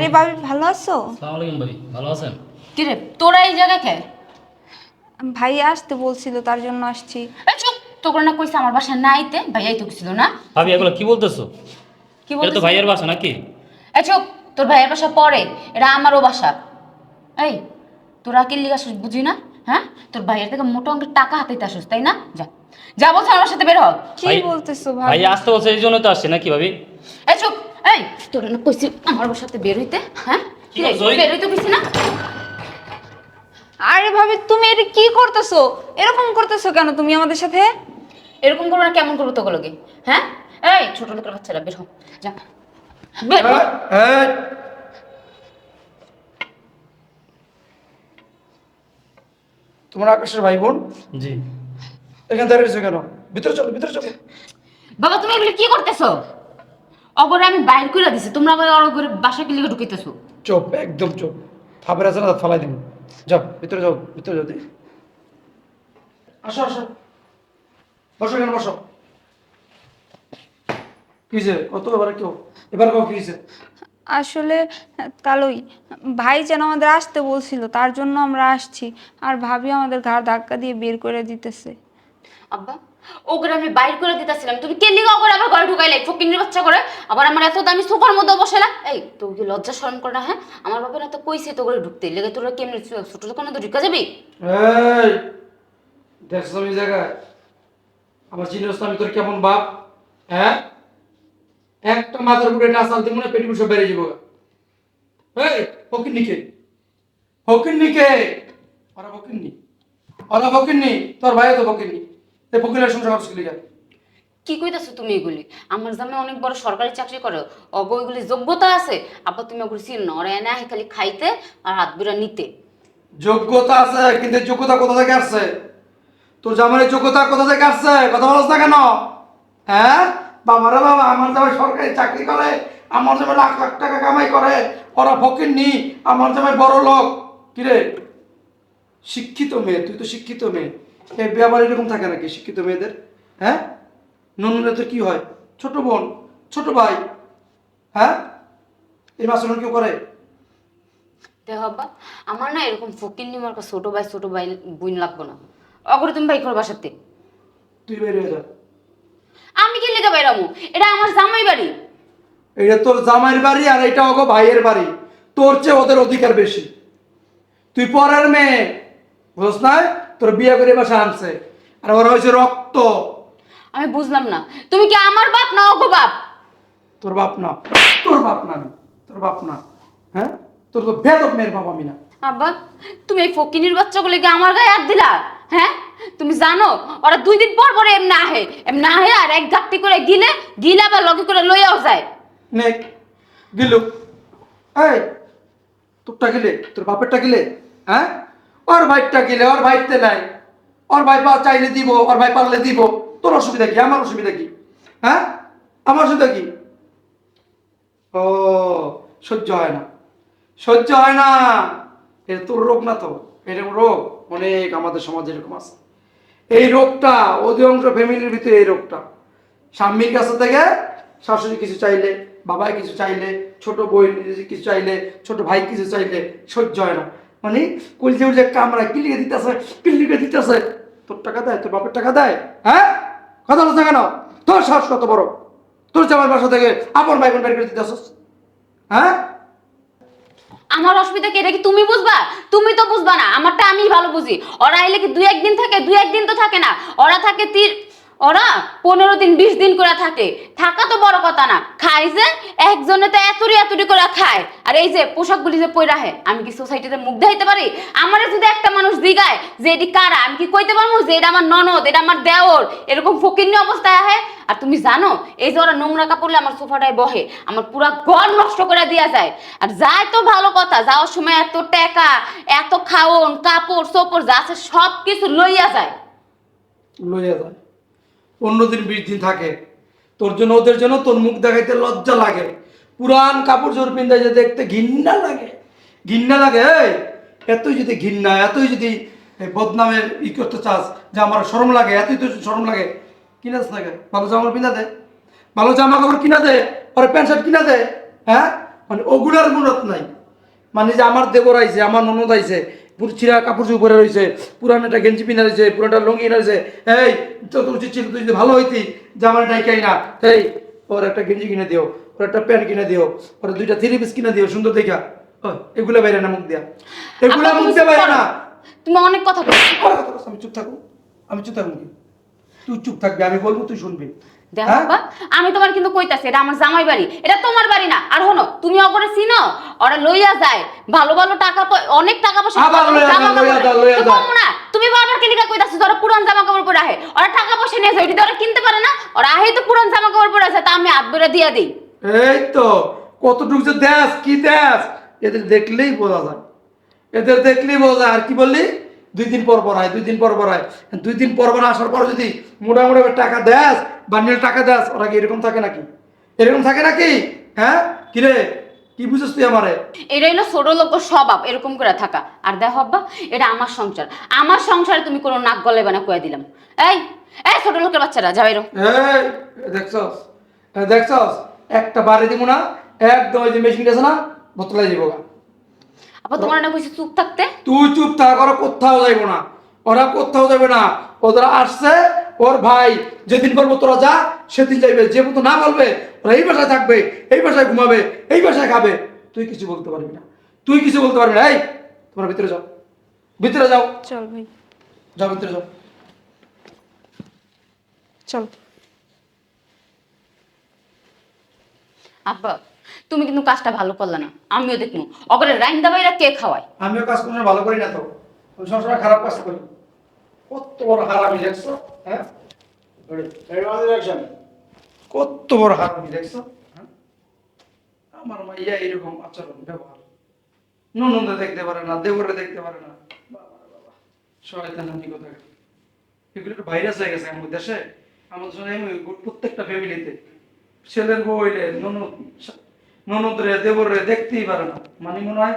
রে ভাবি ভালো আছো? আলাইকুম ভালো আছেন? কিরে তোরা এই জায়গায় কে? ভাই আসতে বলছিল তার জন্য আসছি। এই চুপ তোকে না কইছে আমার বাসা নাইতে ভাইয়াই তো ছিল না? ভাবি এগুলো কি বলতেছো? কি এটা বলছিস ভাইয়ের বাসা নাকি? এই চুপ তোর ভাইয়ের বাসা পরে এটা আমারও বাসা। এই তোরা কি লিগা আসিস বুঝি না? হ্যাঁ? তোর ভাইয়ের থেকে মোটা অঙ্কের টাকা হাতাইতে আসিস তাই না? যা। যা বলছো আমার সাথে বের হ। কি ভাই- বলতেছো ভাই ভাই আসতে বলছে এই জন্য তো আসছে নাকি ভাবি? এই চুপ এই তোরা না কইছি আমার বাসাতে বের হইতে হ্যাঁ? কি রে, বের হইতে কইছি না? আরে ভাবি তুমি এটা কি করতেছো? এরকম করতেছো কেন তুমি আমাদের সাথে? এরকম করব না কেমন করব তোকে লোকে হ্যাঁ? এই ছোট লোকের বাচ্চারা বের হ যা। বের হ। এই! তোমার আকাশের ভাই বোন? জি। এখানে দাঁড়িয়ে রয়েছে কেন? ভিতরে চলো ভিতরে চলো। বাবা তুমি এগুলো কি করতেছো? অগরে আমি বাইর করে দিছি তোমরা আবার অগরে বাসা কি লিগে ঢুকাইতেছো। চোপ একদম চোপ। থাপের আছে না ফালাই দিন যাও ভিতরে যাও ভিতরে যাও দেখি। আসো আসো। বসো কেন বসো। কত এবার কেউ? এবার কেউ কি আসলে কালোই ভাই যেন আমাদের আসতে বলছিল তার জন্য আমরা আসছি। আর ভাবি আমাদের ঘাড় ধাক্কা দিয়ে বের করে দিতেছে। আব্বা ওগরে আমি বাইর করে দিতেছিলাম। তুমি কে লিগে অগরে আবার ঘরে ঢুকাইলে? ফকিনের বাচ্চা করে আবার আমার এত দামি সোফার মধ্যে এই তো কি লজ্জা শরম করে না হ্যাঁ? আমার বাবা না তো কইছে তো করে ঢুকতে। লেগে ছোট দোকানে তো ঢুকা যাবি? এই আমি আমার আমি তোর কেমন বাপ হ্যাঁ? একটা মাথার উপরে না চালতে মনে পেটি সব বেড়ে যাব। এই ফকির নিকে ফকির নিকে ওরা ফকির নি ওরা ফকির নি তোর ভাই তো ফকির নি এই ফকিরের সংসার করছিস লিগা কি কইতাছো তুমি এগুলি? আমার জামাই অনেক বড় সরকারি চাকরি করে। অগ এগুলি যোগ্যতা আছে আব্বা তুমি ওগুলি চিন না ওরা এনে আহে খালি খাইতে আর হাত বিরা নিতে। যোগ্যতা আছে কিন্তু এই যোগ্যতা কোথা থেকে আসছে? তোর জামাইয়ের যোগ্যতা কোথা থেকে আসছে? কথা বলছ না কেন? হ্যাঁ? বাবারা বাবা আমার জামাই সরকারি চাকরি করে আমার জামাই লাখ লাখ টাকা কামাই করে ওরা ফকির নি আমার জামাই বড় লোক। কিরে? শিক্ষিত মেয়ে তুই তো শিক্ষিত মেয়ে। এই বিয়ে আবার এরকম থাকে নাকি শিক্ষিত মেয়েদের? হ্যাঁ? ননুনে তো কি হয়? ছোট বোন ছোট ভাই হ্যাঁ? এই মাসুল কেউ করে? দেখ আব্বা আমার না এরকম ফকির নিমার ছোট ভাই ছোট ভাই বুইন লাগবো না। অগরে তুমি ভাই করো বাসাতে। তুই বেরিয়ে যা। আমি কি লেগে বেরামু এটা আমার জামাই বাড়ি। এটা তোর জামাইয়ের বাড়ি আর এটা ওগো ভাইয়ের বাড়ি। তোর চেয়ে ওদের অধিকার বেশি। তুই পরের মেয়ে বুঝছ না তোর বিয়ে করে বাসা আনছে। আর ওরা হয়েছে রক্ত। আমি বুঝলাম না। তুমি কি আমার বাপ না অগো বাপ? তোর বাপ না। তোর বাপ না আমি। তোর বাপ না। হ্যাঁ? তোর তো বেদব মেয়ের বাপ আমি না। আব্বা তুমি এই ফকিনির বাচ্চাগুলিকে আমার গায়ে হাত দিলা? হ্যাঁ? তুমি জানো ওরা দুই দিন পর পরে এমনি আহে। এমনি আহে আর এক গাঁটটি করে গিলে গিলে আবার লগে করে লইয়াও যায়। নে গিলু এই তোরটা গিলে তোর বাপেরটা গিলে হ্যাঁ? ওর ভাইটা গিলে ওর ভাইতে নাই। ওর ভাই চাইলে দিব, ওর ভাই পারলে দিব। তোর অসুবিধা কি? আমার অসুবিধা কি? হ্যাঁ? আমার অসুবিধা কি? ও, সহ্য হয় না। সহ্য হয় না। এটা তোর রোগ না তো? এরকম রোগ? অনেক আমাদের সমাজে এরকম আছে। এই রোগটা, অধিকাংশ ফ্যামিলির ভিতরে এই রোগটা। স্বামীর কাছে থেকে শাশুড়ি কিছু চাইলে, বাবাই কিছু চাইলে, ছোট বোন কিছু চাইলে, ছোট ভাই কিছু চাইলে সহ্য হয় না। মানে কলজে উঠে কামড়ায় কিলিকে দিতেছে কিলিকে দিতেছে। তোর টাকা দেয়, তোর বাপের টাকা দেয়? হ্যাঁ? কথা বলছে কেন? তোর সাহস কত বড়? তোর জামার বাসা থেকে আপন ভাই বোন বের করে দিতেছস। হ্যাঁ? আমার অসুবিধা কি? এটা কি তুমি বুঝবা? তুমি তো বুঝবা না। আমারটা আমিই ভালো বুঝি। ওরা এলে কি দুই একদিন থাকে? দুই একদিন তো থাকে না। ওরা থাকে ওরা পনেরো দিন, বিশ দিন করে থাকে। থাকা তো বড় কথা না। খাই যে, একজনে তো এতুরি এতুরি করে খায়। আর এই যে, পোশাকগুলি যে পই রাখে আমি কি সোসাইটিতে মুখ দেখাইতে পারি? আমারে যদি একটা মানুষ দিগায় যে এটি কারা, আমি কি কইতে পারব যে এটা আমার ননদ, এটা আমার দেওর? এরকম ফকিরনি অবস্থায় আহে? আর তুমি জানো, এই যে ওরা নোংরা কাপড়লে আমার সোফাটায় বহে, আমার পুরা ঘর নষ্ট করে দিয়া যায়। আর যায় তো ভালো কথা, যাওয়ার সময় এত টাকা, এত খাওন, কাপড় সোপড় যা আছে সব কিছু লইয়া যায়। লইয়া যায়। দিন, বিশ দিন থাকে। তোর জন্য, ওদের জন্য তোর মুখ দেখাইতে লজ্জা লাগে। পুরান কাপড় চোর পিন্ধে যে দেখতে ঘিন্না লাগে। ঘিন্না লাগে এতই যদি ঘিন্না এতই যদি বদনামের ই করতে চাস, যে আমার শরম লাগে, এতই তো শরম লাগে কিনাস লাগে ভালো জামা পিন্ধা দে। ভালো জামা কাপড় কিনা দে ওর প্যান্ট শার্ট কিনা দে হ্যাঁ? মানে ওগুলার মূলত নাই। মানে যে আমার দেবর আইছে, আমার ননদ আইছে পুরো চিরা কাপড় চোপড় পরে রয়েছে পুরানো একটা গেঞ্জি পিনা রয়েছে পুরানটা লঙ্গি রয়েছে। এই তো উচিত ছিল তুই যদি ভালো হইতি জামার ডাইকাই না এই ওর একটা গেঞ্জি কিনে দিও ওর একটা প্যান্ট কিনে দিও ওর দুইটা থ্রি পিস কিনে দিও সুন্দর দেখা। এগুলা বাইরে না মুখ দিয়া। এগুলা মুখ দিয়ে চুপ বাইরে না। তুমি অনেক কথা বলছো, আমি চুপ থাকব। আমি চুপ থাকব? তুই চুপ থাকবি আমি বলব তুই শুনবি। দেখো হ্যাঁ? বাবা, আমি তোমার কিন্তু কইতাছি এটা আমার জামাই বাড়ি এটা তোমার বাড়ি না। আর হনো তুমি অপরে চিনো ওরা লইয়া যায় ভালো ভালো টাকা অনেক টাকা পয়সা জামা কাপড় না। তুমি বারবার কইতাছো ওরা পুরান জামা কাপড় পরে আহে? ওরা টাকা পয়সা নিয়ে যায় ওরা কিনতে পারে না ওরা আহে তো পুরান জামা কাপড় পরে আছে তা আমি হাত ধরে দিয়ে দিই। এই তো কতটুকু যে দেশ কি দেশ? এদের দেখলেই বোঝা যায়। এদের দেখলেই বোঝা আর কি বললি? দুই দিন পর পর হয় দুই দিন পর পর হয় দুই দিন পর পর আসার পর যদি মোটামুটি টাকা দেস বান্ডিল টাকা দেস ওরা কি এরকম থাকে নাকি? এরকম থাকে নাকি? হ্যাঁ? কিরে কি বুঝছিস তুই আমারে? এটা হলো ছোট লোক স্বভাব এরকম করে থাকা। আর দেখো আব্বা এটা আমার সংসার। আমার সংসারে তুমি কোনো নাক গলে বানা কয়ে দিলাম। এই এই ছোট লোকের বাচ্চারা যাও এরো। এই দেখছস? এই দেখছস? একটা বাড়ি দিব না একদম ওই যে মেশিন আছে না বোতলাই দিব গা আবার তোমার না কইছি চুপ থাকতে? তুই চুপ থাক ওরা কোথাও যাইব না। ওরা কোথাও যাবে না। ওরা আসছে ওর ভাই যেদিন বলব তোরা যা সেদিন যাইবে। যে মতো না বলবে ওরা এই বাসায় থাকবে এই বাসায় ঘুমাবে এই বাসায় খাবে। তুই কিছু বলতে পারবি না। তুই কিছু বলতে পারবি না। এই তোমরা ভিতরে যাও। ভিতরে যাও। চল ভাই। যাও ভিতরে যাও। চল। আব্বা তুমি কিন্তু কাজটা ভালো করলে না, আমিও দেখব। অগরে রাইন দাবাইরা কে খাওয়ায়? আমিও কাজ কোনো ভালো করি না তো। আমি সবসময় খারাপ কাজ করি। কত বড় হারামি, দেখছ? হ্যাঁ? কত বড় হারামি, দেখছ? হ্যাঁ? আমার মাইয়া এরকম আচরণ, ব্যবহার। ননন্দে দেখতে পারে না, দেবরে দেখতে পারে না। ভাইরাস হয়ে গেছে দেশে। আমাদের প্রত্যেকটা ফ্যামিলিতে ছেলের বউ হইলে ননদ ননদ রে দেবর দেখতেই পারে না। মানে মনে হয়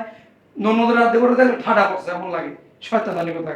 ননদরা দেবরে দেখলে ঠাডা করছে, এমন লাগে। শয়তান কথা